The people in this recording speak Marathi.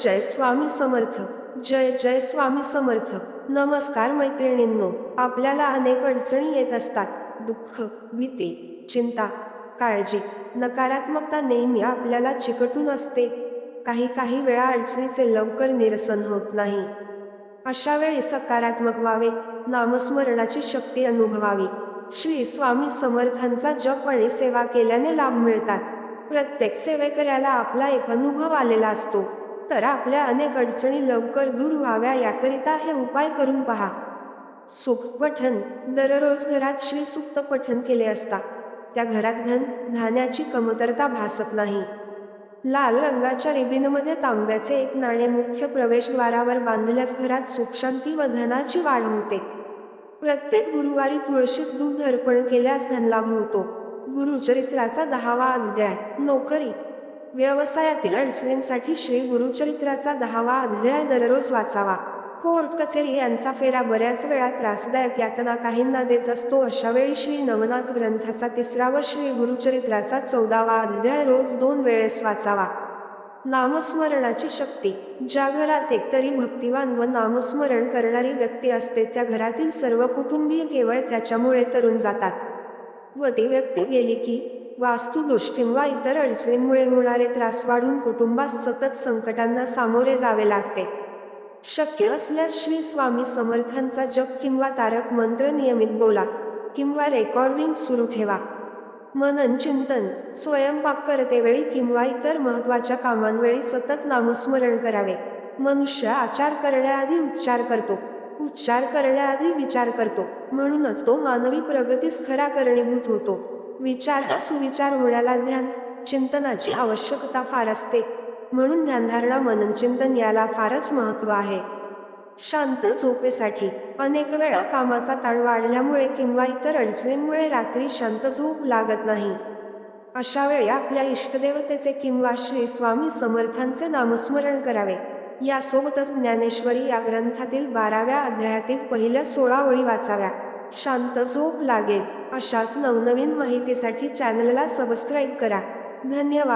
जय स्वामी समर्थ जय जय स्वामी समर्थ. नमस्कार मैत्रिणींनो आपल्याला अनेक अडचणी येत असतात. दुःख भीती चिंता काळजी नकारात्मकता नेहमी आपल्याला चिकटून असते. काही काही वेळा अडचणीचे लवकर निरसन होत नाही. अशा वेळी सकारात्मक व्हावे नामस्मरणाची शक्ती अनुभवावी. श्री स्वामी समर्थांचा जप आणि सेवा केल्याने लाभ मिळतात. प्रत्येक सेवेकऱ्याला आपला एक अनुभव आलेला असतो. तर आपल्या अनेक अडचणी लवकर दूर व्हाव्या याकरिता हे उपाय करून पहा. सुखपठन दररोज घरात श्री पठन केले असता त्या घरात धन धान्याची कमतरता भासत नाही. लाल रंगाच्या रिबिनमध्ये तांब्याचे एक नाणे मुख्य प्रवेशद्वारावर बांधल्यास घरात सुखशांती व धनाची वाढ होते. प्रत्येक गुरुवारी तुळशीस दूध अर्पण केल्यास धनलाभ होतो. गुरुचरित्राचा दहावा अध्याय नोकरी. व्यवसायातील अडचणींसाठी श्री गुरुचरित्राचा दहावा अध्याय दररोज वाचावा. कोर्ट कचेरी यांचा फेरा बऱ्याच वेळा त्रासदायक यातना काहींना देत असतो अशा वेळी श्री नवनाथ ग्रंथाचा तिसरा व श्री गुरुचरित्राचा चौदावा अध्याय रोज दोन वेळेस वाचावा. नामस्मरणाची शक्ती. ज्या घरात एकतरी भक्तिवान व नामस्मरण करणारी व्यक्ती असते त्या घरातील सर्व कुटुंबीय केवळ त्याच्यामुळे तरुण जातात. व ती व्यक्ती गेली की वास्तुदोष किंवा इतर अडचणींमुळे होणारे त्रास वाढून कुटुंबास सतत संकटांना सामोरे जावे लागते. शक्य असल्यास श्री स्वामी समर्थांचा जप किंवा तारक मंत्र नियमित बोला किंवा रेकॉर्डिंग सुरू ठेवा. मनन चिंतन स्वयंपाक करतेवेळी किंवा इतर महत्त्वाच्या कामांवेळी सतत नामस्मरण करावे. मनुष्य आचार करण्याआधी उच्चार करतो. उच्चार करण्याआधी विचार करतो. म्हणूनच तो मानवी प्रगतीस खरा कारणीभूत होतो. विचार सुविचार होण्याला ध्यान चिंतनाची आवश्यकता फार असते. म्हणून ध्यानधारणा मनन चिंतन याला फारच महत्त्व आहे. शांत झोपेसाठी अनेक वेळा कामाचा ताण वाढल्यामुळे किंवा इतर अडचणींमुळे रात्री शांत झोप लागत नाही. अशा वेळी आपल्या इष्टदेवतेचे किंवा श्री स्वामी समर्थांचे नामस्मरण करावे. यासोबतच ज्ञानेश्वरी या ग्रंथातील बाराव्या अध्यायातील पहिल्या सोळा ओळी वाचाव्या. शांत झोप लागेल. अशाच नवनवीन माहितीसाठी चॅनलला सबस्क्राईब करा. धन्यवाद.